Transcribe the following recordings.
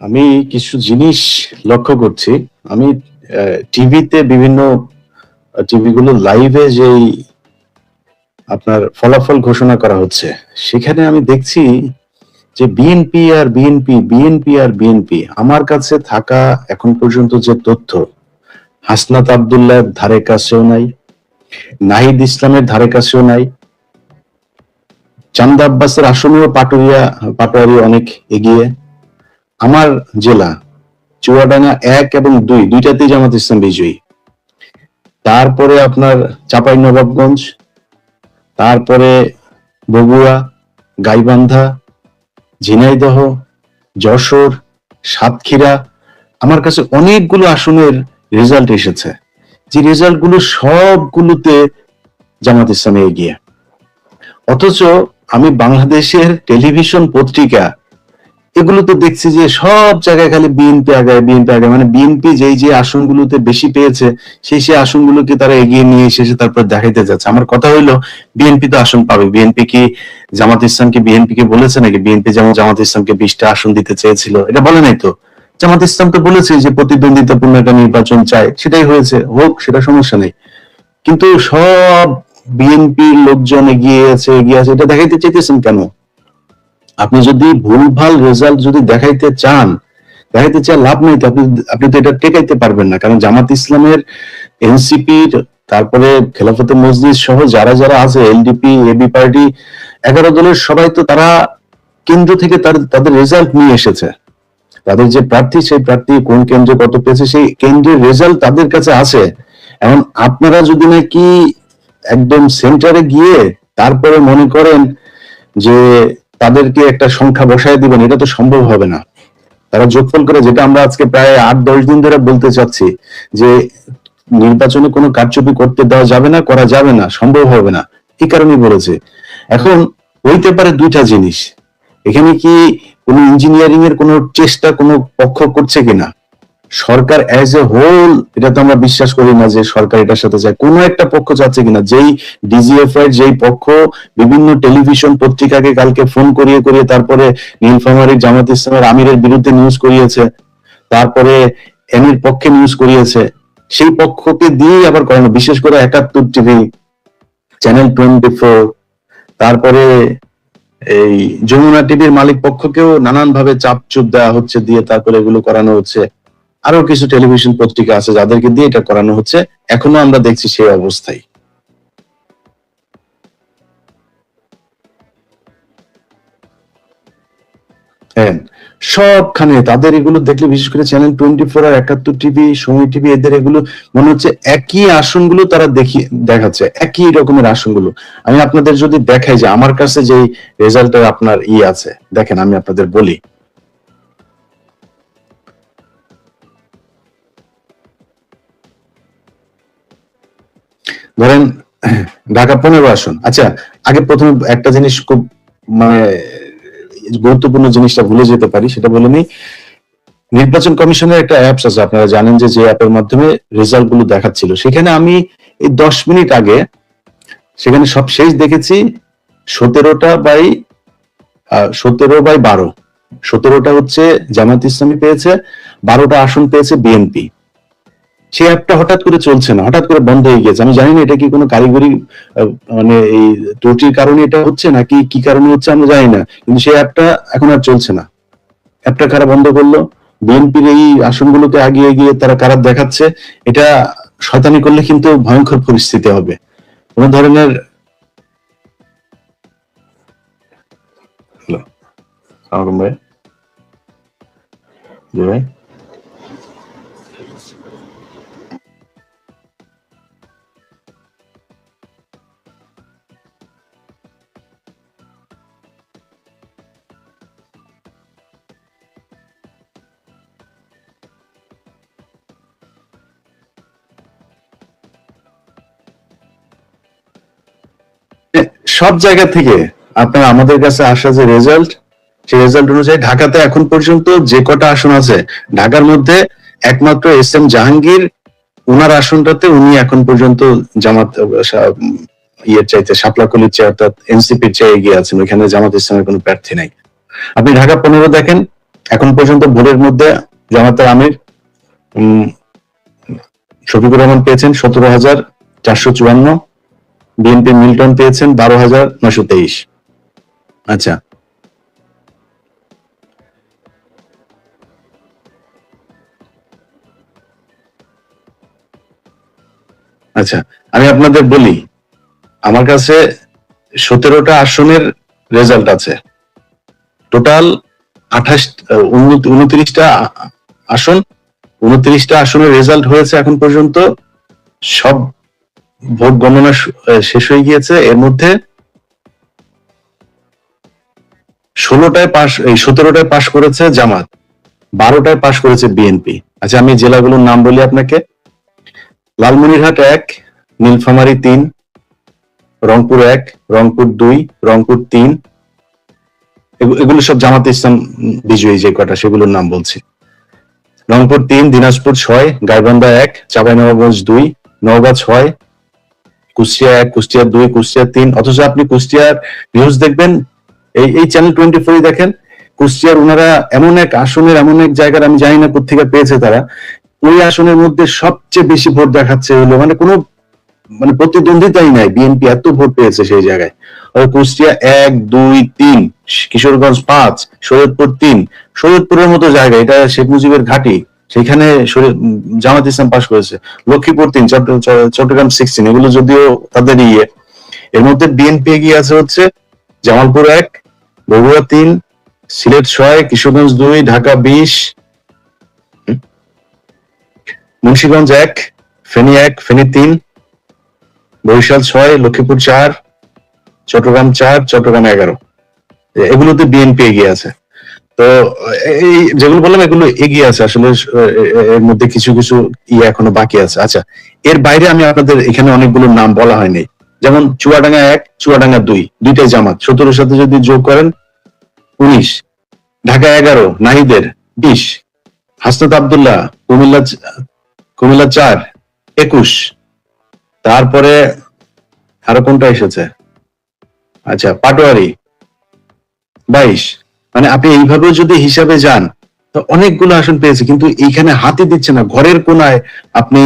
আমি কিছু জিনিস লক্ষ্য করছি। আমি টিভিতে বিভিন্ন টিভি গুলো লাইভে যেই আপনার ফলাফল ঘোষণা করা হচ্ছে, সেখানে আমি দেখছি যে বিএনপি আর বিএনপি বিএনপি আর বিএনপি আমার কাছে থাকা এখন পর্যন্ত যে তথ্য, হাসনাত আবদুল্লাহ ধারে কাছেও নাই, নাহিদ ইসলামের ধারে কাছেও নাই, চান্দা আব্বাসের আসনেও পাটুরিয়া, পাটোয়ারি অনেক এগিয়ে আমার জেলা চুয়াডাঙ্গা এক এবং দুই, দুইটাতেই জামাত ইসলাম বিজয়ী। তারপরে আপনার চাপাই নবাবগঞ্জ তারপরে বগুড়া, গাইবান্ধা, ঝিনাইদহ, যশোর, সাতক্ষীরা, আমার কাছে অনেকগুলো আসনের রেজাল্ট এসেছে। যে রেজাল্টগুলো সবগুলোতে জামাত ইসলামে এগিয়ে। অথচ আমি বাংলাদেশের টেলিভিশন পত্রিকা এগুলোতে দেখছি যে সব জায়গায় খালি বিএনপি আগায় বিএনপি আগায়। মানে বিএনপি যেই যে আসনগুলোতে বেশি পেয়েছে, সেই সেই আসনগুলোকে তারা এগিয়ে নিয়ে এসে তারপর দেখাইতে যাচ্ছে। আমার কথা হইল বিএনপি তো আসন পাবে। বিএনপি কি জামাত ইসলামকে বিএনপি কে বলেছে নাকি বিএনপি যেমন জামাত ইসলামকে বিশটা আসন দিতে চেয়েছিল? এটা বলে নাই তো? জামাত ইসলাম তো বলেছে যে প্রতিদ্বন্দ্বিতাপূর্ণ একটা নির্বাচন চায় সেটাই হয়েছে। হোক, সেটা সমস্যা নেই। কিন্তু সব বিএনপির লোকজন এগিয়ে আছে এগিয়ে আছে। এটা দেখাইতে চাইতেছেন কেন? আপনি যদি ভুলভাল রেজাল্ট যদি দেখাইতে চান দেখাইতে চান লাভ নেই আপনি আপনি তো এটা টেকাইতে পারবেন না। কারণ জামাত ইসলামের এনসিপির, তারপরে খেলাফতে মসজিদ সহ যারা যারা আছে, এলডিপি, এবি পার্টি, এগারো দলের সবাই তো তারা কেন্দ্র থেকে তাদের রেজাল্ট নিয়ে এসেছে। তাদের যে প্রার্থী, সেই প্রার্থী কোন কেন্দ্রে কত পেয়েছে, সেই কেন্দ্রের রেজাল্ট তাদের কাছে আছে। এখন আপনারা যদি নাকি একদম সেন্টারে গিয়ে তারপরে মনে করেন যে তাদেরকে একটা সংখ্যা বসায় দিবেন, এটা তো সম্ভব হবে না। তারা যোগফল করে, যেটা আমরা আজকে প্রায় আট, দশ দিন ধরে বলতে চাচ্ছি, যে নির্বাচনে কোনো কারচুপি করতে দেওয়া যাবে না, করা যাবে না, সম্ভব হবে না। এই কারণেই বলেছে। এখন হইতে পারে দুইটা জিনিস। এখানে কি কোনো ইঞ্জিনিয়ারিং এর কোনো চেষ্টা কোনো পক্ষ করছে কিনা? সরকার অ্যাজ এ হোল এটা তো আমরা বিশ্বাস করি না যে সরকার এটার সাথে যায়। কোনো একটা পক্ষ চাচ্ছে কিনা, যেই ডিজিএফ এর যেই পক্ষ, বিভিন্ন টেলিভিশন পত্রিকাকে কালকে ফোন করিয়ে করিয়ে তারপরে নীলফামারী, জামাত ইসলামের আমিরের বিরুদ্ধে নিউজ করিয়েছে, তারপরে এমির পক্ষে নিউজ করিয়েছে, সেই পক্ষকে দিয়েই আবার করানো বিশেষ করে একাত্তর টিভি চ্যানেল টোয়েন্টি ফোর তারপরে এই যমুনা টিভির মালিক পক্ষকেও নানান ভাবে চাপ চুপ দেওয়া হচ্ছে, দিয়ে তারপরে এগুলো করানো হচ্ছে। আরও কিছু টেলিভিশন পত্রিকা আছে যাদেরকে দিয়ে এটা করানো হচ্ছে। এখনও আমরা দেখছি সেই অবস্থায়। হ্যাঁ সবখানে তাদের এগুলো দেখলে, বিশেষ করে চ্যানেল টোয়েন্টি ফোর আর একাত্তর টিভি সময় টিভি এদের এগুলো মনে হচ্ছে একই আসনগুলো তারা দেখি দেখাচ্ছে, একই রকমের আসনগুলো। আমি আপনাদের যদি দেখাই যে আমার কাছে যে রেজাল্টের আপনার ই আছে, দেখেন আমি আপনাদের বলি। ধরেন, ঢাকা পনেরো আসন। আচ্ছা আগে প্রথমে একটা জিনিস খুব মানে গুরুত্বপূর্ণ জিনিসটা ভুলে যেতে পারি, সেটা বলে নি নির্বাচন কমিশনের একটা অ্যাপস আছে, আপনারা জানেন যে যে অ্যাপের মাধ্যমে রেজাল্টগুলো দেখাচ্ছিল। সেখানে আমি এই দশ মিনিট আগে, সেখানে সব শেষ দেখেছি, সতেরোটা বাই সতেরো বাই বারো। সতেরোটা হচ্ছে জামাত ইসলামী পেয়েছে, বারোটা আসন পেয়েছে বিএনপি। সে অ্যাপটা হঠাৎ করে চলছে না, হঠাৎ করে বন্ধ হয়ে গেছে আমি জানি না এটা কি কোনো কারিগরি মানে এই ত্রুটির কারণে এটা হচ্ছে নাকি কি কারণে হচ্ছে আমরা জানি না, কিন্তু সেই অ্যাপটা এখন আর চলছে না। অ্যাপটা কারা বন্ধ করল? বিএনপির এই আসনগুলোকে আগিয়ে গিয়ে তারা কারা দেখাচ্ছে, এটা শয়তানি করলে কিন্তু ভয়ঙ্কর পরিস্থিতি হবে। কোন ধরনের ভাই। ভাই। সব জায়গা থেকে আপনার আমাদের কাছে আসা যে রেজাল্ট সেই রেজাল্ট অনুযায়ী ঢাকাতে এখন পর্যন্ত যে কটা আসন আছে, ঢাকার মধ্যে একমাত্র এস এম জাহাঙ্গীর, উনার আসনটাতে উনি এখন পর্যন্ত জামাত ইয়ের চাইতে সাপলাকলির চেয়ে অর্থাৎ এনসিপির চেয়ে এগিয়ে আছেন। ওইখানে জামাত ইসলামের কোনো প্রার্থী নাই। আপনি ঢাকা পনেরো দেখেন, এখন পর্যন্ত ভোটের মধ্যে জামাতের আমির শফিকুর রহমান পেয়েছেন সতেরো হাজার চারশো চুয়ান্ন, বিএনপি মিল্টন পেয়েছেন বারো হাজার নশো তেইশ। আচ্ছা আচ্ছা আমি আপনাদের বলি, আমার কাছে সতেরোটা আসনের রেজাল্ট আছে। টোটাল আঠাশ উনত্রিশটা আসন, উনত্রিশটা আসনের রেজাল্ট হয়েছে এখন পর্যন্ত, সব ভোট গণনা শেষ হয়ে গিয়েছে। এর মধ্যে ষোলোটায় পাশ এই সতেরোটায় পাশ করেছে জামাত, বারোটায় পাশ করেছে বিএনপি। আচ্ছা আমি জেলাগুলোর নাম বলি আপনাকে। লালমনিরহাট এক, নীলফামারী তিন, রংপুর এক, রংপুর দুই, রংপুর তিন। এগুলো সব জামাত ইসলাম বিজয়ী যে কটা, সেগুলোর নাম বলছি। রংপুর তিন, দিনাজপুর ছয়, গাইবান্ধা এক, চাঁপাইনবাবগঞ্জ দুই, নওগাঁ ছয়, কুষ্টিয়া এক, কুষ্টিয়া দুই, কুষ্টিয়া তিন। অথচ আপনি কুষ্টিয়ার নিউজ দেখবেন, এই এই চ্যানেল টোয়েন্টি ফোরই দেখেন, কুষ্টিয়ার ওনারা এমন এক আসনের, এমন এক জায়গার, আমি জানি না কোথেকে পেয়েছে তারা ওই আসনের মধ্যে সবচেয়ে বেশি ভোট দেখাচ্ছে হলো মানে কোনো মানে প্রতিদ্বন্দ্বিতাই নাই, বিএনপি এত ভোট পেয়েছে সেই জায়গায়। কুষ্টিয়া এক, দুই, তিন, কিশোরগঞ্জ পাঁচ শরীয়তপুর তিন। শরীয়তপুরের মতো জায়গা, এটা শেখ মুজিবের ঘাঁটি, সেখানে জামাত ইসলাম পাশ করেছে। লক্ষ্মীপুর তিন, চট্ট- চট্টগ্রাম সিক্সটিন এগুলো যদিও তাদের ইয়ে। এর মধ্যে বিএনপি এগিয়ে আছে হচ্ছে জামালপুর এক, বগুড়া তিন, সিলেট ছয়, কিশোরগঞ্জ দুই, ঢাকা বিশ মুন্সিগঞ্জ এক, ফেনী এক, ফেনী তিন, বরিশাল ছয়, লক্ষ্মীপুর চার, চট্টগ্রাম চার, চট্টগ্রাম এগারো। এগুলোতে বিএনপি এগিয়ে আছে। তো এই যেগুলো বললাম, এগুলো এগিয়ে আছে। আসলে এর মধ্যে কিছু কিছু ইয়ে এখনও বাকি আছে। আচ্ছা এর বাইরে আমি আপনাদের এখানে অনেকগুলো নাম বলা হয়নি। যেমন চুয়াডাঙ্গা এক, চুয়াডাঙ্গা দুই, দুইটাই জামাত। সতেরোর সাথে যদি যোগ করেন, উনিশ। ঢাকা এগারো, নাহিদের, বিশ। হাসনাত আবদুল্লাহ, কুমিল্লা কুমিল্লা চার, একুশ। তারপরে আরও কোনটা এসেছে? আচ্ছা পাটোয়ারি, বাইশ। মানে আপনি এইভাবেও যদি হিসাবে যান, তো অনেকগুলো আসন পেয়েছে, কিন্তু এইখানে হাতে দিচ্ছে না। ঘরের কোনায় আপনি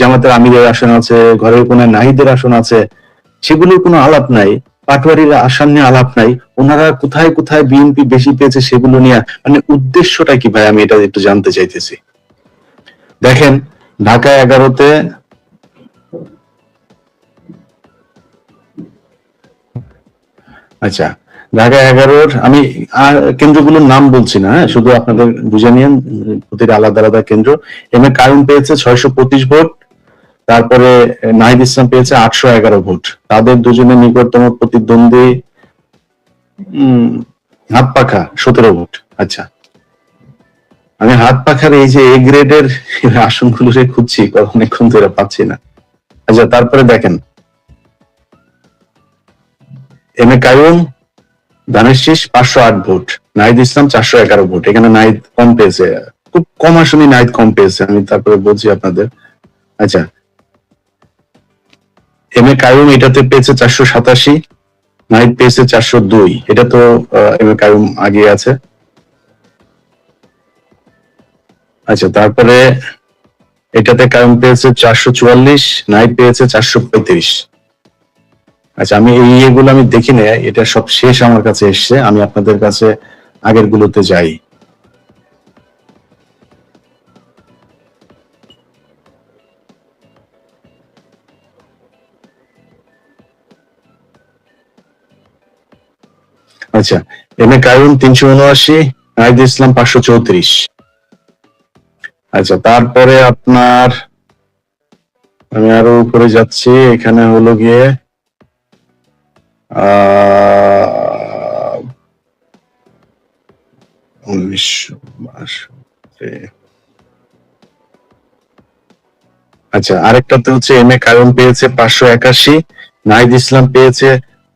জামাতের আমিরের আসন আছে, ঘরের কোনায় নাহিদের আসন আছে, সেগুলোর কোনো আলাপ নাই, পাটোয়ারির আসন নিয়ে আলাপ নাই। ওনারা কোথায় কোথায় বিএনপি বেশি পেয়েছে সেগুলো নিয়ে মানে উদ্দেশ্যটা কি ভাই? আমি এটা একটু জানতে চাইতেছি। দেখেন ঢাকা এগারোতে আচ্ছা ঢাকা এগারোর আমি কেন্দ্রগুলোর নাম বলছি না হ্যাঁ শুধু আপনাদের বুঝে নিন প্রতিটা আলাদা আলাদা কেন্দ্র। এম এ কায়ুম পেয়েছে ছয়শো পঁচিশ ভোট, তারপরে নাহিদ ইসলাম পেয়েছে আটশো এগারো ভোট। তাদের দুজনের নিকটতম প্রতিদ্বন্দ্বী হাত পাখা, সতেরো ভোট। আচ্ছা আমি হাত পাখার এই যে এ গ্রেডের আসনগুলো রে খুঁজছি, অনেকক্ষণ ধরে পাচ্ছি না। আচ্ছা তারপরে দেখেন। এম এ কায়ুম দানেশ শীষ পাঁচশো আট ভোট। নাহিদ ইসলাম চারশো এগারো ভোট। এখানে নাহিদ কম পেয়েছে। খুব কম আসনে নাহিদ কম পেয়েছে, আমি তারপরে বলছি আপনাদের। আচ্ছা। এম এ কায়ুম এটাতে পেয়েছে চারশো সাতাশি নাহিদ পেয়েছে চারশো দুই। এটা তো এম এ কায়ুম আগে আছে। আচ্ছা তারপরে এটাতে কায়ুম পেয়েছে চারশো চুয়াল্লিশ নাহিদ পেয়েছে চারশো পঁয়ত্রিশ। আচ্ছা আমি এই ইয়েগুলো আমি দেখি না এটা সব শেষ আমার কাছে এসছে, আমি আপনাদের কাছে আগের গুলোতে যাই। আচ্ছা এম এ কায়ুম তিনশো উনআশি, নাহিদ ইসলাম পাঁচশো চৌত্রিশ। আচ্ছা তারপরে আপনার, আমি আরও উপরে যাচ্ছি, এখানে হলো গিয়ে। আচ্ছা আরেকটাতে হচ্ছে এম এ কায়ুম পেয়েছে পাঁচশো একাশি, নাহিদ ইসলাম পেয়েছে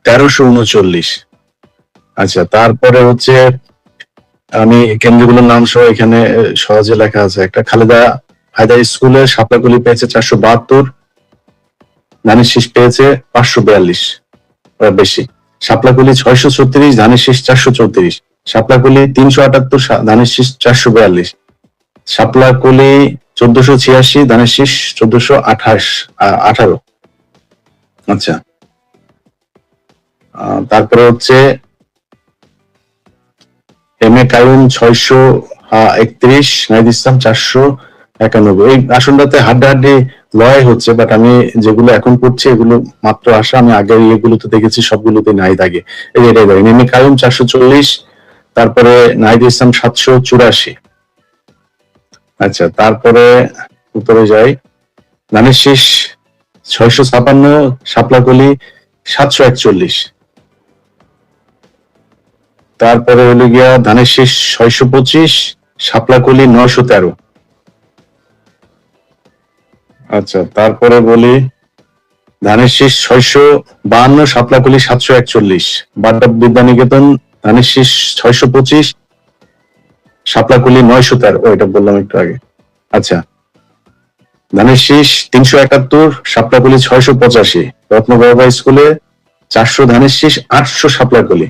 তেরোশো উনচল্লিশ আচ্ছা তারপরে হচ্ছে আমি কেন্দ্রগুলোর নাম সহ এখানে সহজে লেখা আছে। একটা খালেদা হায়দার স্কুলে সাপলাগুলি পেয়েছে চারশো বাহাত্তর, ধানের শীষ পেয়েছে পাঁচশো বিয়াল্লিশ বেশি। শাপলাকুলি ছয়শো ছত্রিশ, ধানের শীষ চারশো চৌত্রিশ। শাপলাকলি তিনশো আটাত্তর ধানের শীষ চারশো বিয়াল্লিশ। শাপলাকলি চোদ্দশো ছিয়াশি, ধানের শীষ চোদ্দশো আঠাশ আঠারো। আচ্ছা। তারপরে হচ্ছে এম এ কায়ুম ছয়শো একত্রিশ, নাইদ ইসলাম চারশো একানব্বই। এই আসনটাতে হাড্ডাহাড্ডি লড়াই হচ্ছে বাট আমি যেগুলো এখন করছি, এগুলো মাত্র আসা, আমি আগের ইয়েগুলোতে দেখেছি, সবগুলোতে নাই থাকে এই এটাই দেখেন এম এ কায়ুম চারশো চল্লিশ, তারপরে নাইদ ইসলাম সাতশো চুরাশি। আচ্ছা তারপরে উপরে যাই। ধানের শীষ ছয়শো ছাপান্ন শাপলাকলি সাতশো একচল্লিশ। তারপরে হলো গিয়া ধানের শীষ ছয়শো পঁচিশ, শাপলাকলি নয়শো তেরো। আচ্ছা তারপরে বলি ধানের শীষ ছয়শো বাহান্ন শাপলাকলি সাতশো একচল্লিশ। বাড্ডা বিদ্যানিকেতন, ধানের শীষ ছয়শো পঁচিশ, শাপলাকলি নয়শো তেরো। এটা বললাম একটু আগে। আচ্ছা ধানের শীষ তিনশো একাত্তর, শাপলাকলি ছয়শো পঁচাশি। রত্নবাবা স্কুলে চারশো ধানের শীষ আটশো শাপলাকলি।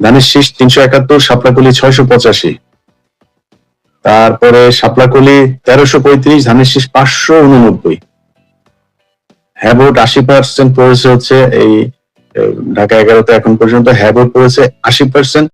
ধানের শীষ তিনশো একাত্তর, শাপলাকলি ছয়শো পঁচাশি। তারপরে শাপলাকলি তেরোশো পঁয়ত্রিশ, ধানের শীষ পাঁচশো উননব্বই। হ্যাবোট আশি পার্সেন্ট পড়েছে হচ্ছে এই ঢাকা এগারোতে এখন পর্যন্ত হ্যাবোট পড়েছে আশি পার্সেন্ট